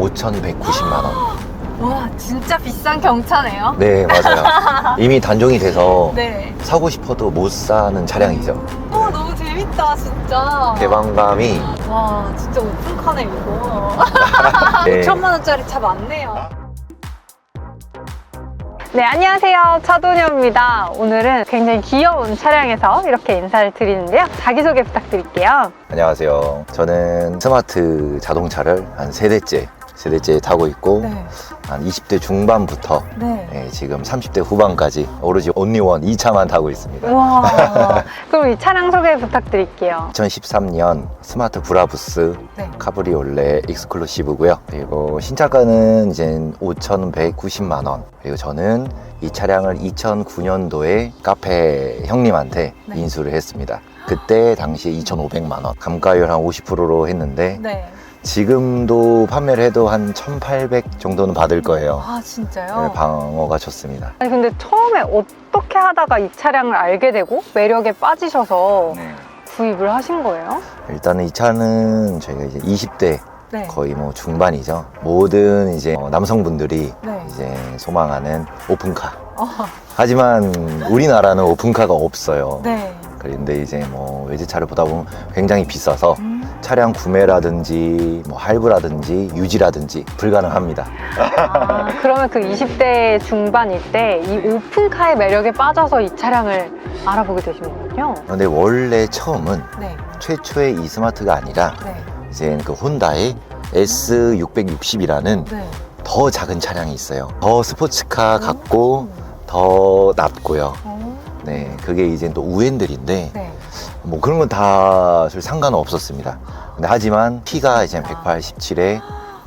5,190만 원. 와 진짜 비싼 경차네요. 네, 맞아요. 이미 단종이 돼서 네. 사고 싶어도 못 사는 차량이죠. 와 너무 재밌다 진짜. 개방감이 와 진짜 오픈카네 이거. 네. 5천만 원짜리 차 많네요. 네, 안녕하세요. 차도녀입니다. 오늘은 굉장히 귀여운 차량에서 이렇게 인사를 드리는데요. 자기소개 부탁드릴게요. 안녕하세요. 저는 스마트 자동차를 한 세대째, 세대째 타고 있고 네. 한 20대 중반부터 네. 예, 지금 30대 후반까지 오로지 온리원 2차만 타고 있습니다. 와. 그럼 이 차량 소개 부탁드릴게요. 2013년 스마트 브라부스 네. 카브리올레 익스클루시브고요. 그리고 신차가는 이제 5,190만 원. 그리고 저는 이 차량을 2009년도에 카페 형님한테 네. 인수를 했습니다. 그때 당시에 2,500만 원. 감가율 한 50%로 했는데 네. 지금도 판매를 해도 한 1,800 정도는 받을 거예요. 아, 진짜요? 네, 방어가 좋습니다. 아니, 근데 처음에 어떻게 하다가 이 차량을 알게 되고 매력에 빠지셔서 구입을 하신 거예요? 일단은 이 차는 저희가 이제 20대 네. 거의 뭐 중반이죠. 모든 이제 어, 남성분들이 네. 이제 소망하는 오픈카. 어, 하지만 우리나라는 오픈카가 없어요. 네. 그런데 이제 뭐 외제차를 보다 보면 굉장히 비싸서 음. 차량 구매라든지 뭐 할부라든지 유지라든지 불가능합니다. 아, 그러면 그 20대 중반일 때 이 오픈카의 매력에 빠져서 이 차량을 알아보게 되신 거군요. 그런데 원래 처음은 네. 최초의 이 스마트가 아니라 네. 이제 그 혼다의 S660이라는 네. 더 작은 차량이 있어요. 더 스포츠카 같고 더 낮고요. 어, 네, 그게 이제 또 우엔들인데 네. 뭐 그런 건다 상관은 없었습니다. 근데 하지만 키가 이제 187에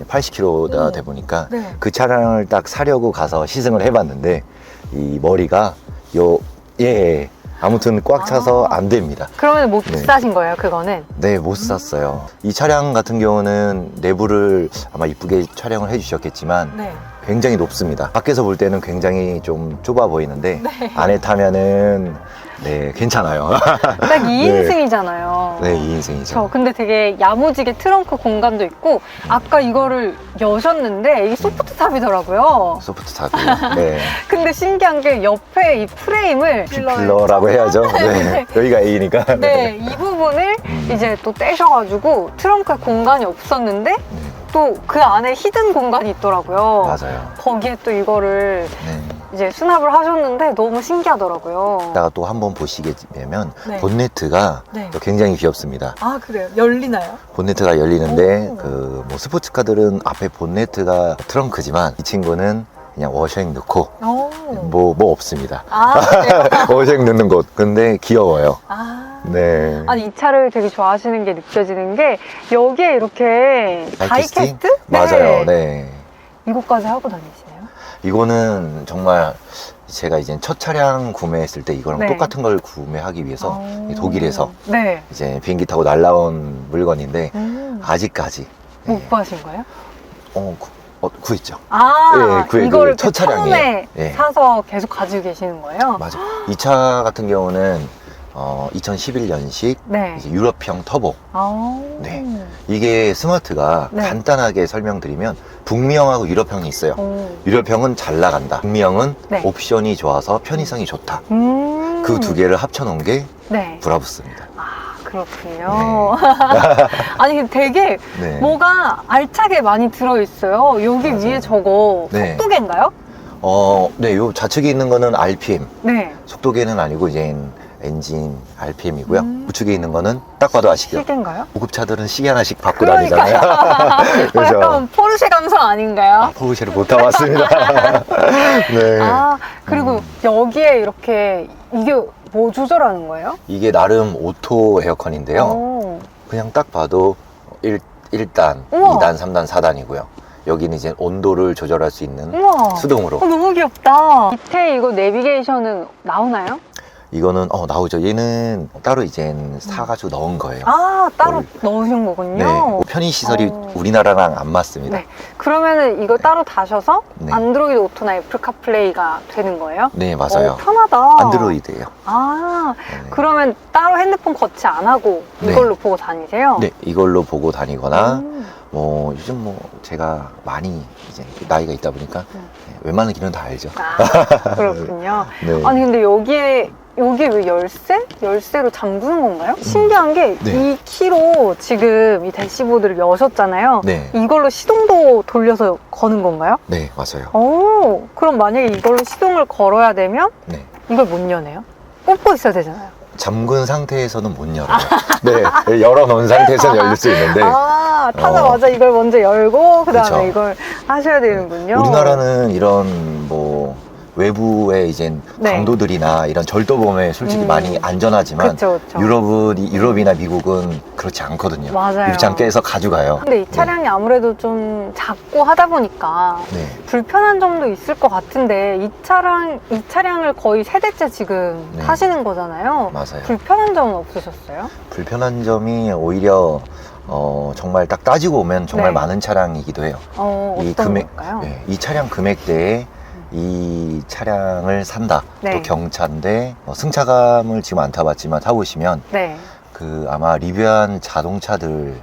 80kg가 돼 보니까 네. 그 차량을 딱 사려고 가서 시승을 해봤는데 이 머리가 요 예. 아무튼 꽉 차서 아. 안 됩니다. 그러면 못 네. 사신 거예요, 그거는? 네, 못 샀어요. 이 차량 같은 경우는 내부를 아마 이쁘게 촬영을 해주셨겠지만 네. 굉장히 높습니다. 밖에서 볼 때는 굉장히 좀 좁아 보이는데 네. 안에 타면은 네 괜찮아요. 딱 2인승이잖아요. 네, 2인승이죠. 저 근데 되게 야무지게 트렁크 공간도 있고 아까 이거를 여셨는데 이게 소프트 탑이더라고요. 소프트 탑이요. 네, 근데 신기한 게 옆에 이 프레임을 필러라고 해야죠. 네, 여기가 A니까. 네, 이 부분을 음. 이제 또 떼셔가지고 트렁크에 공간이 없었는데 네, 또 그 안에 히든 공간이 있더라고요. 맞아요. 거기에 또 이거를 네. 이제 수납을 하셨는데 너무 신기하더라고요. 이따가 또 한번 보시게 되면 네. 본네트가 네. 또 굉장히 귀엽습니다. 아 그래요? 열리나요? 본네트가 열리는데 오. 그 뭐 스포츠카들은 앞에 본네트가 트렁크지만 이 친구는 그냥 워셔액 넣고 오. 뭐 뭐 없습니다. 아 그래요? 워셔액 넣는 곳. 근데 귀여워요. 아. 네. 아니 이 차를 되게 좋아하시는 게 느껴지는 게 여기에 이렇게 다이캐스팅? 다이캐스트? 맞아요. 네. 이것까지 하고 다니시나요? 이거는 정말 제가 이제 첫 차량 구매했을 때 이거랑 네. 똑같은 걸 구매하기 위해서 오. 이 독일에서 네. 이제 비행기 타고 날라온 물건인데 음. 아직까지 못 네. 구하신 거예요? 어, 구, 어, 구했죠. 아, 예, 그- 이거를 그 첫. 처음에 예. 사서 계속 가지고 계시는 거예요? 맞아. 이 차 같은 경우는 어, 2011년식 네. 이제 유럽형 터보. 아. 네. 이게 스마트가 네. 간단하게 설명드리면 북미형하고 유럽형이 있어요. 오. 유럽형은 잘 나간다. 북미형은 네. 옵션이 좋아서 편의성이 좋다. 음. 그 두 개를 합쳐놓은 게 네. 브라부스입니다. 아, 그렇군요. 아니, 근데 되게 네. 뭐가 알차게 많이 들어있어요. 여기 맞아요. 위에 저거 네. 속도계인가요? 어, 네, 요 좌측에 있는 거는 RPM. 네. 속도계는 아니고 이제 엔진 RPM이고요. 음. 우측에 있는 거는 딱 봐도 아시죠? 시계인가요? 고급차들은 시계 하나씩 받고 그러니까요. 다니잖아요. 그래서 약간 포르쉐 감성 아닌가요? 아, 포르쉐를 못 타봤습니다. 네. 아, 그리고 음. 여기에 이렇게 이게 뭐 조절하는 거예요? 이게 나름 오토 에어컨인데요. 오. 그냥 딱 봐도 1, 1단, 우와. 2단, 3단, 4단이고요. 여기는 이제 온도를 조절할 수 있는 우와. 수동으로. 어, 너무 귀엽다. 밑에 이거 내비게이션은 나오나요? 이거는 어 나오죠. 얘는 따로 이제 사가지고 넣은 거예요. 아, 따로 뭘- 넣으신 거군요. 네. 뭐 편의 시설이 어. 우리나라랑 안 맞습니다. 네. 그러면은 이거 따로 다셔서 네. 안드로이드 오토나 애플 카플레이가 되는 거예요? 네, 맞아요. 어, 편하다. 안드로이드예요. 아, 네. 그러면 따로 핸드폰 거치 안 하고 네. 이걸로 보고 다니세요? 네, 이걸로 보고 다니거나 음. 뭐 요즘 뭐 제가 많이 이제 나이가 있다 보니까 음. 네, 웬만한 길은 다 알죠. 아, 그렇군요. 네. 아니 근데 여기에 여기 왜 열쇠? 열쇠로 잠그는 건가요? 신기한 게 네. 이 키로 지금 이 대시보드를 여셨잖아요. 네, 이걸로 시동도 돌려서 거는 건가요? 네 맞아요. 오, 그럼 만약에 이걸로 시동을 걸어야 되면 네. 이걸 못 여네요? 꽂고 있어야 되잖아요. 잠근 상태에서는 못 열어요. 네, 열어놓은 상태에서는 열릴 수 있는데 아, 어. 타자마자 이걸 먼저 열고 그 다음에 그쵸. 이걸 하셔야 되는군요. 우리나라는 이런 뭐 외부의 이제 네. 강도들이나 이런 절도범에 솔직히 음. 많이 안전하지만 그쵸, 그쵸. 유럽은 유럽이나 미국은 그렇지 않거든요. 맞아요. 입장 깨서 가져가요. 근데 이 차량이 아무래도 좀 작고 하다 보니까 네. 불편한 점도 있을 것 같은데 이 차량 이 차량을 거의 세 대째 지금 네. 타시는 거잖아요. 맞아요. 불편한 점은 없으셨어요? 불편한 점이 오히려 어, 정말 딱 따지고 오면 정말 네. 많은 차량이기도 해요. 어, 이 어떤 금액, 걸까요? 네, 이 차량 금액대에 이 차량을 산다. 네. 또 경차인데 어, 승차감을 지금 안 타봤지만 타보시면 네. 그 아마 리뷰한 자동차들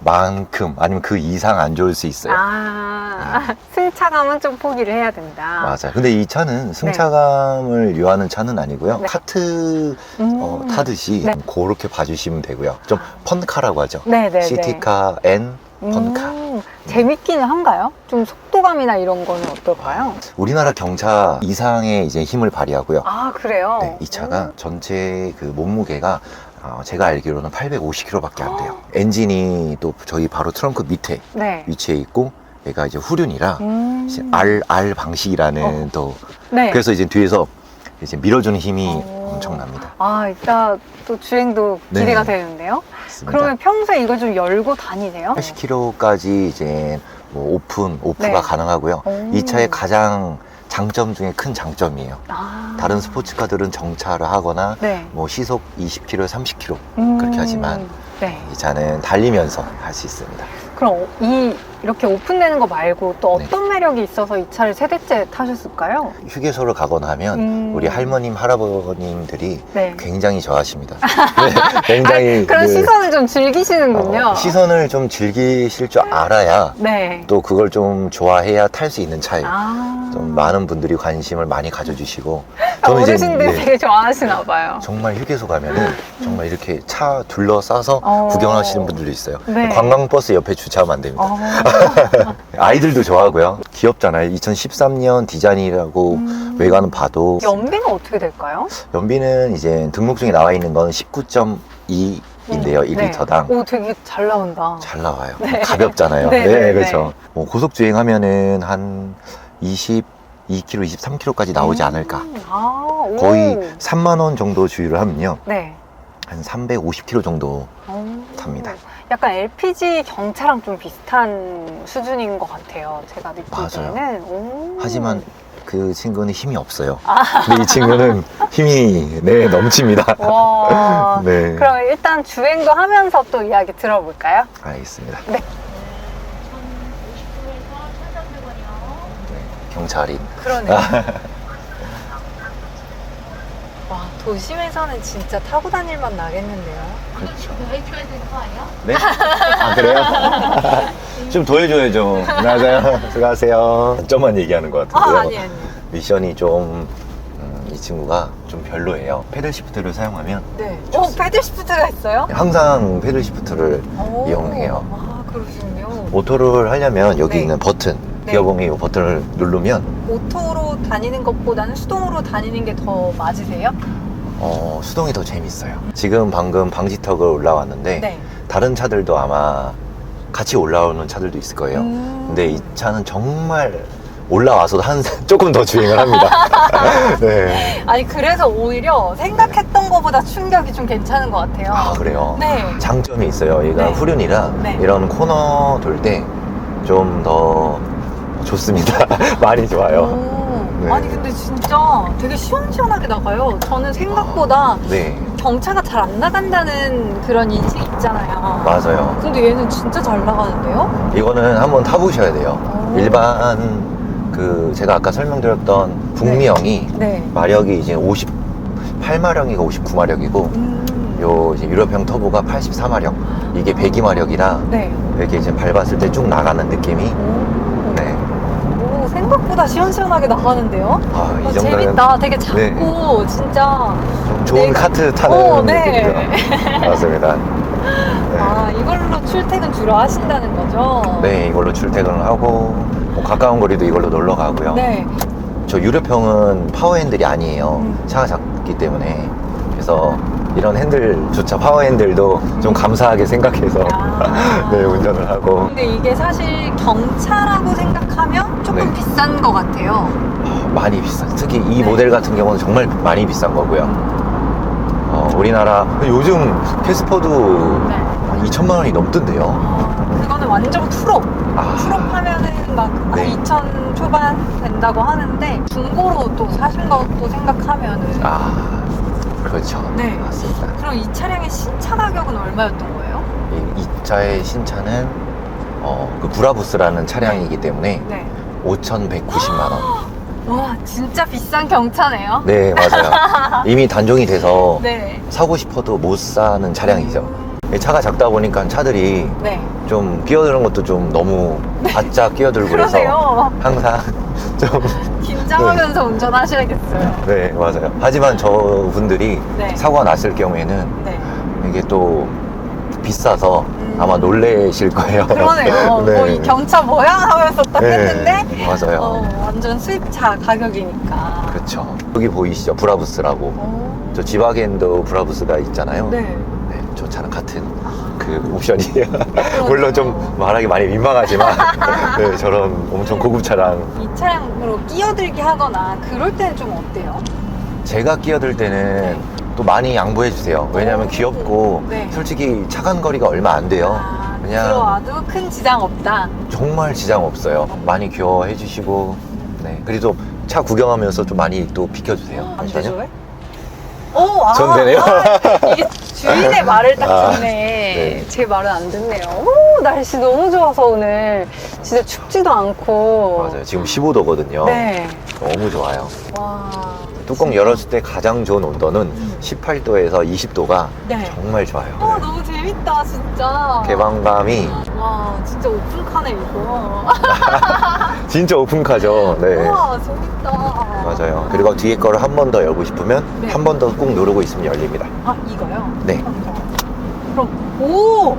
만큼 아니면 그 이상 안 좋을 수 있어요. 아, 승차감은 좀 포기를 해야 된다. 맞아요. 근데 이 차는 승차감을 요하는 차는 아니고요. 네. 카트 음. 어, 타듯이 네. 그렇게 봐주시면 되고요. 좀 펀카라고 하죠. 네 네 네. 시티카 N 펀카. 음, 재밌기는 한가요? 좀 속 도감이나 이런 거는 어떨까요? 우리나라 경차 이상의 이제 힘을 발휘하고요. 아, 그래요? 네, 이 차가 전체 그 몸무게가 어, 제가 알기로는 850kg밖에 안 돼요. 어. 엔진이 또 저희 바로 트렁크 밑에 음, 네. 위치해 있고 얘가 이제 후륜이라 음. 이제 R R 방식이라는 어. 또 네. 그래서 이제 뒤에서 이제 밀어주는 힘이 어. 엄청납니다. 아, 이따 또 주행도 네. 기대가 되는데요. 맞습니다. 그러면 평소에 이거 좀 열고 다니세요? 80km까지 이제 뭐 오픈 오프가 네. 가능하고요. 오. 이 차의 가장 장점 중에 큰 장점이에요. 아. 다른 스포츠카들은 정차를 하거나 네. 뭐 시속 20km, 30km 음. 그렇게 하지만 네. 이 차는 달리면서 할 수 있습니다. 그럼 이 이렇게 오픈되는 거 말고 또 네. 어떤 매력이 있어서 이 차를 세 대째 타셨을까요? 휴게소를 가거나 하면 음. 우리 할머님, 할아버님들이 네. 굉장히 좋아하십니다. 네, 굉장히 그런 그, 시선을 좀 즐기시는군요. 어, 시선을 좀 즐기실 줄 알아야 네. 또 그걸 좀 좋아해야 탈 수 있는 차예요. 아. 좀 많은 분들이 관심을 많이 가져주시고 아, 이제 어르신들이 네, 되게 좋아하시나 봐요. 정말 휴게소 가면은 정말 이렇게 차 둘러싸서 어. 구경하시는 분들도 있어요. 네. 관광버스 옆에 주차하면 안 됩니다. 어. 아이들도 좋아하고요. 귀엽잖아요. 2013년 디자인이라고 음. 외관은 봐도 연비는 어떻게 될까요? 연비는 이제 등록증에 나와 있는 건 19.2 인데요. 네. 1리터당. 오, 되게 잘 나온다. 잘 나와요. 네. 가볍잖아요. 네, 네, 네, 그렇죠. 뭐 고속 주행하면은 한 22km, 23km까지 나오지 않을까. 음. 아, 오. 거의 3만 원 정도 주유를 하면요. 네. 한 350km 정도 오. 탑니다. 약간 LPG 경차랑 좀 비슷한 수준인 것 같아요. 제가 느끼기에는. 오. 하지만 그 친구는 힘이 없어요. 근데 이 친구는 힘이 네 넘칩니다. 와. 네, 그럼 일단 주행도 하면서 또 이야기 들어볼까요? 알겠습니다. 네. 경찰인. 그러네요. 와, 도심에서는 진짜 타고 다닐 맛 나겠는데요. 그렇죠. 해줘야 되는 거 아니야? 네? 아 그래요? 좀 더 해줘야죠. 맞아요. 수고하세요. 점만 얘기하는 것 같은데요. 아, 아니, 아니. 미션이 좀, 음, 이 친구가 좀 별로예요. 페들 시프트를 사용하면 네. 어, 패들 시프트가 있어요? 항상 페들 시프트를 오. 이용해요. 아, 그러시군요. 오토를 하려면 여기 네. 있는 버튼, 네. 기어봉이 이 버튼을 누르면 오토로 다니는 것보다는 수동으로 다니는 게 더 맞으세요? 어, 수동이 더 재밌어요. 지금 방금 방지턱을 올라왔는데 네. 다른 차들도 아마 같이 올라오는 차들도 있을 거예요. 음. 근데 이 차는 정말 올라와서도 한 조금 더 주행을 합니다. 네. 아니, 그래서 오히려 생각했던 것보다 충격이 좀 괜찮은 것 같아요. 아 그래요. 네. 장점이 있어요. 얘가 네. 후륜이라 네. 이런 코너 돌 때 좀 더 좋습니다. 많이 좋아요. 오, 네. 아니 근데 진짜 되게 시원시원하게 나가요. 저는 생각보다 네, 경차가 잘 안 나간다는 그런 인식 있잖아요. 맞아요. 근데 얘는 진짜 잘 나가는데요? 이거는 한번 타보셔야 돼요. 오. 일반 그 제가 아까 설명드렸던 북미형이 네. 마력이 이제 58마력이고 59마력이고 음, 요 이제 유럽형 터보가 84마력, 이게 102마력이라 네. 이렇게 이제 밟았을 때 쭉 나가는 느낌이 오, 네. 오, 생각보다 시원시원하게 나가는데요? 아, 이 어, 정도는 재밌다. 되게 작고 진짜. 좀 좋은 네. 카트 타는 오, 네. 느낌이죠. 맞습니다. 네. 아 이걸로 출퇴근 주로 하신다는 거죠? 네, 이걸로 출퇴근을 하고 뭐 가까운 거리도 이걸로 놀러 가고요. 네. 저 유럽형은 파워 핸들이 아니에요. 음. 차가 작기 때문에 그래서 이런 핸들조차 파워 핸들도 좀 감사하게 생각해서 아. 네 운전을 하고 근데 이게 사실 경차라고 생각하면 조금 네. 비싼 것 같아요. 많이 비싸. 특히 이 네. 모델 같은 경우는 정말 많이 비싼 거고요. 어, 우리나라 요즘 캐스퍼도 네. 한 2천만 원이 넘던데요. 아, 그거는 완전 풀업. 아. 풀업 하면은 막한 네. 2천 초반 된다고 하는데 중고로 또 사신 것도 생각하면은 아 그렇죠. 네. 맞습니다. 그럼 이 차량의 신차 가격은 얼마였던 거예요? 이, 이 차의 신차는 어, 그 브라부스라는 차량이기 때문에 네. 5,190만 원. 와 진짜 비싼 경차네요. 네, 맞아요. 이미 단종이 돼서 네. 사고 싶어도 못 사는 차량이죠. 이 차가 작다 보니까 차들이 네. 좀 끼어드는 것도 좀 너무 바짝 끼어들고 그래서 그러네요. 항상 좀 긴장하면서 운전하셔야겠어요. 네, 맞아요. 하지만 저분들이 네. 사고가 났을 경우에는 네. 이게 또 비싸서 음. 아마 놀래실 거예요. 그러네요. 네. 뭐이 경차 뭐야 하면서 딱 네, 했는데 맞아요. 어, 완전 수입차 가격이니까. 그렇죠. 여기 보이시죠? 브라부스라고. 어, 저 지바겐도 브라부스가 있잖아요. 네. 네, 저 차랑 같은 그 옵션이에요. 물론 좀 말하기 많이 민망하지만 네, 저런 엄청 고급 차랑 이 차량으로 끼어들게 하거나 그럴 때는 좀 어때요? 제가 끼어들 때는 또 많이 양보해 주세요. 왜냐하면 오. 귀엽고 네. 솔직히 차간 거리가 얼마 안 돼요. 아, 그냥 들어와도 큰 지장 없다. 정말 지장 없어요. 많이 귀여워해 주시고 네 그리고 차 구경하면서 좀 많이 또 비켜주세요. 안 잠시만요. 되죠? 왜? 오, 아, 전 되네요. 아, 이게 주인의 말을 딱 아, 듣네. 네. 제 말은 안 듣네요. 오, 날씨 너무 좋아서 오늘 진짜 춥지도 않고. 맞아요. 지금 15도거든요. 네. 너무 좋아요. 와. 뚜껑. 열었을 때 가장 좋은 온도는 18도에서 20도가 네. 정말 좋아요. 어, 너무 재밌다, 진짜. 개방감이 와, 진짜 오픈카네, 이거. 진짜 오픈카죠. 네. 우와, 재밌다. 맞아요. 그리고 뒤에 거를 한 번 더 열고 싶으면 네. 한 번 더 꾹 누르고 있으면 열립니다. 아, 이거요? 네. 그럼, 오!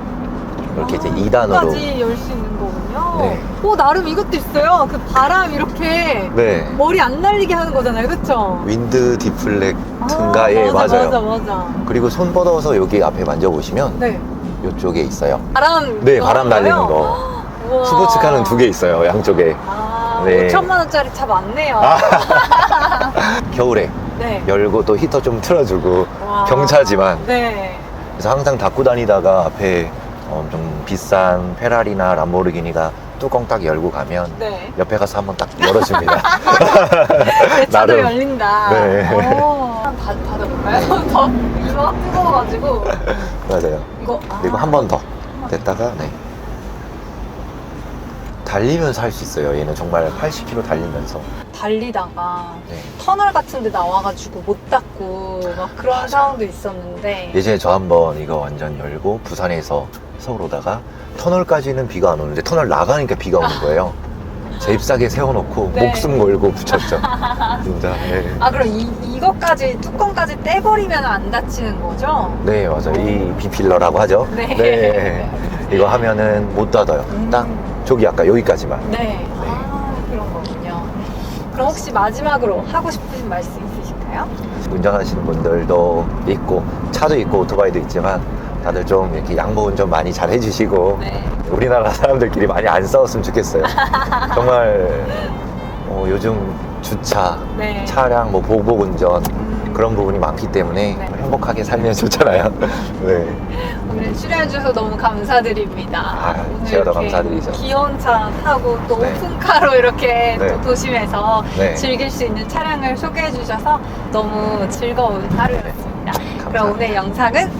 이렇게 이제 아, 2단으로. 까지 열 수 있는 거군요. 네. 오, 나름 이것도 있어요. 그 바람 이렇게 네. 머리 안 날리게 하는 거잖아요. 그쵸? 윈드 디플렉트인가? 아, 예, 맞아, 맞아요. 맞아, 맞아. 그리고 손 뻗어서 여기 앞에 만져보시면 네. 이쪽에 있어요. 바람. 네, 바람 날리는? 거. 스포츠카는 두 개 있어요, 양쪽에. 아, 네. 5천만 원짜리 차 많네요. 아. 겨울에 네. 열고 또 히터 좀 틀어주고 와. 경차지만 네. 그래서 항상 닫고 다니다가 앞에 어, 좀 비싼 페라리나 람보르기니가 뚜껑 딱 열고 가면 네. 옆에 가서 한번 딱 열어줍니다. 내 차도 나름. 열린다. 네. 오. 한번 받- 받아볼까요? 더 이거 뜨거워가지고. 맞아요. 이거. 아. 그리고 한 번 더 됐다가 네. 달리면서 할 수 있어요. 얘는 정말 80km 달리면서. 달리다가 네. 터널 같은 데 나와가지고 못 닫고 막 그런. 상황도 있었는데 예전에 저 한번 이거 완전 열고 부산에서 서울 오다가 터널까지는 비가 안 오는데 터널 나가니까 비가 오는 거예요. 잽싸게 세워놓고 네. 목숨 걸고 붙였죠. 진짜. 네. 아 그럼 이, 이것까지 뚜껑까지 떼버리면 안 다치는 거죠? 네, 맞아요. 이 비필러라고 하죠. 네. 이거 하면은 못 닫아요. 음. 딱 저기 아까 여기까지만. 네. 아 그런 거군요. 그럼 혹시 마지막으로 하고 싶으신 말씀 있으실까요? 운전하시는 분들도 있고 차도 있고 오토바이도 있지만 다들 좀 이렇게 양보 운전 많이 잘 해주시고 네. 우리나라 사람들끼리 많이 안 싸웠으면 좋겠어요. 정말 어, 요즘 주차, 네. 차량 뭐 보복 운전 음, 그런 부분이 많기 때문에 네. 행복하게 살면 좋잖아요. 네. 오늘 출연해주셔서 너무 감사드립니다. 아, 오늘 제가 더 이렇게 감사드리죠. 귀여운 차 타고 또 네. 오픈카로 이렇게 네. 또 도심에서 네. 즐길 수 있는 차량을 소개해 주셔서 너무 즐거운 하루였습니다. 그럼. 오늘 영상은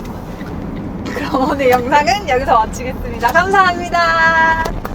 그럼 오늘 영상은 여기서 마치겠습니다. 감사합니다.